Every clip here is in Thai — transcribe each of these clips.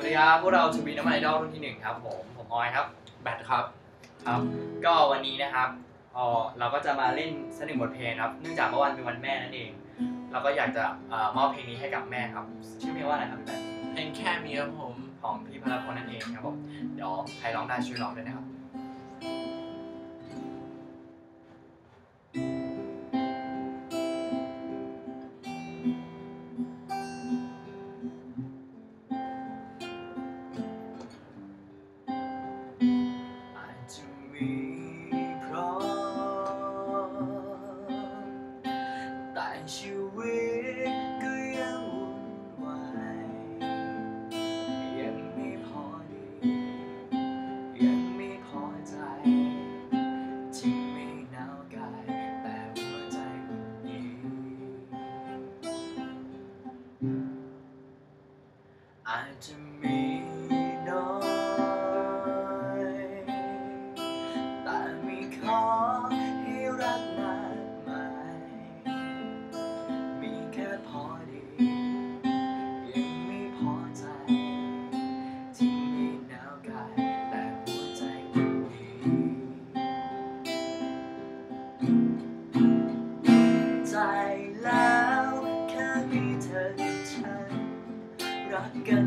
วัสดีครับพวกเราทูบีน้ำมันไอดอลรุ่นที่หนึ่งครับผมผมออยครับแบทครับครับ ก็วันนี้นะครับเอ่อเราก็จะมาเล่นสักหนึ่งบทเพลงครับ เนื่องจากเมื่อวันเป็นวันแม่นั่นเอง เราก็อยากจะเอ่อมอบเพลงนี้ให้กับแม่ครับ ชื่อเพลงว่าอะไรครับพี่แบงค์เพลงแค่มีครับผมของพี่พลพลนั่นเองครับผมเดี๋ยวใครร้องได้ช่วยร้องด้วยนะครับ อาจจะมีน้อยแต่ม่ขอให้รักมากมายมีแค่พอดียังไม่พอใจ ที่ม่หนาวกายแต่หัวใจวันนี้ รักกั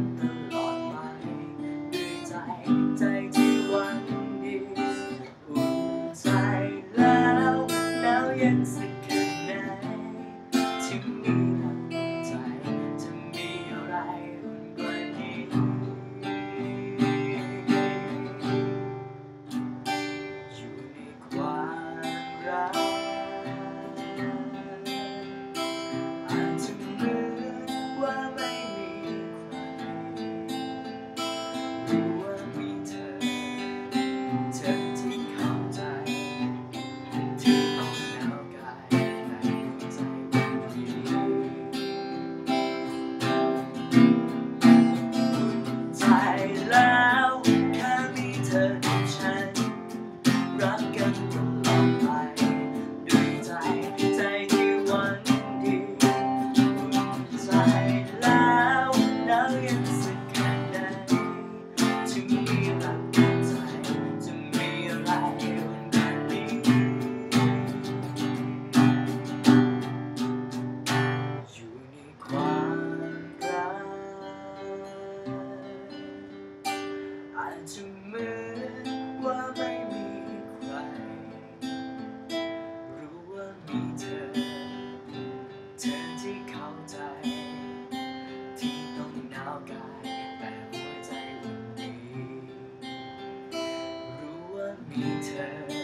หัว